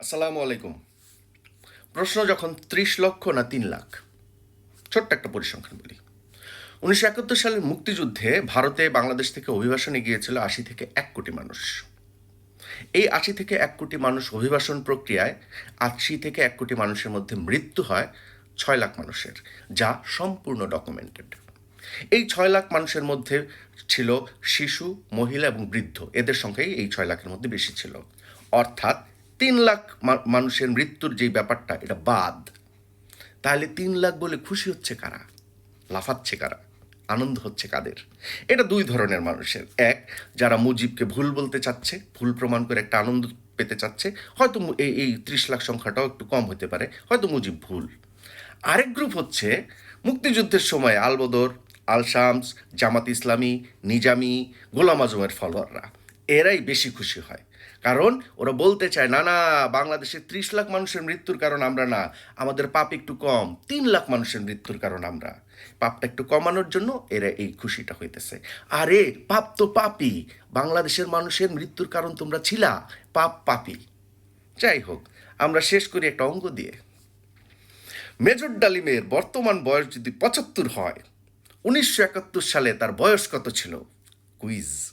আসসালামু আলাইকুম। প্রশ্ন যখন ত্রিশ লক্ষ না তিন লাখ? ছোট্ট একটা পরিসংখ্যান বলি। উনিশশো একাত্তর সালের মুক্তিযুদ্ধে ভারতে বাংলাদেশ থেকে অভিবাসনে গিয়েছিল আশি থেকে এক কোটি মানুষ। এই আশি থেকে এক কোটি মানুষ অভিবাসন প্রক্রিয়ায় আশি থেকে এক কোটি মানুষের মধ্যে মৃত্যু হয় ছয় লাখ মানুষের, যা সম্পূর্ণ ডকুমেন্টেড এই ছয় লাখ মানুষের মধ্যে ছিল শিশু, মহিলা এবং বৃদ্ধ। এদের সংখ্যাই এই ছয় লাখের মধ্যে বেশি ছিল। অর্থাৎ তিন লাখ মানুষের মৃত্যুর যেই ব্যাপারটা, এটা বাদ। তাহলে তিন লাখ বলে খুশি হচ্ছে কারা? লাফাচ্ছে কারা? আনন্দ হচ্ছে কাদের? এটা দুই ধরনের মানুষের। এক, যারা মুজিবকে ভুল বলতে চাচ্ছে, ভুল প্রমাণ করে একটা আনন্দ পেতে চাচ্ছে, হয়তো এই এই ত্রিশ লাখ সংখ্যাটাও একটু কম হতে পারে, হয়তো মুজিব ভুল। আরেক গ্রুপ হচ্ছে মুক্তিযুদ্ধের সময় আলবদর, আল শামস, জামাত ইসলামী, নিজামি, গোলাম আজমের ফলোয়াররা এরাই বেশি খুশি হয়। কারণ ওরা বলতে চায়, না না, বাংলাদেশে ত্রিশ লাখ মানুষের মৃত্যুর কারণ আমরা না। আমাদের পাপ একটু কম। তিন লাখ মানুষের মৃত্যুর কারণ আমরা। পাপটা একটু কমানোর জন্য এরা এই খুশিটা হইতেছে। আরে, পাপ তো পাপই। বাংলাদেশের মানুষের মৃত্যুর কারণ তোমরা ছিলা, পাপ পাপি যাই হোক, আমরা শেষ করি একটা অঙ্গ দিয়ে। মেজর ডালিমের বর্তমান বয়স যদি পঁচাত্তর হয়, উনিশশো একাত্তর সালে তার বয়স কত ছিল? কুইজ।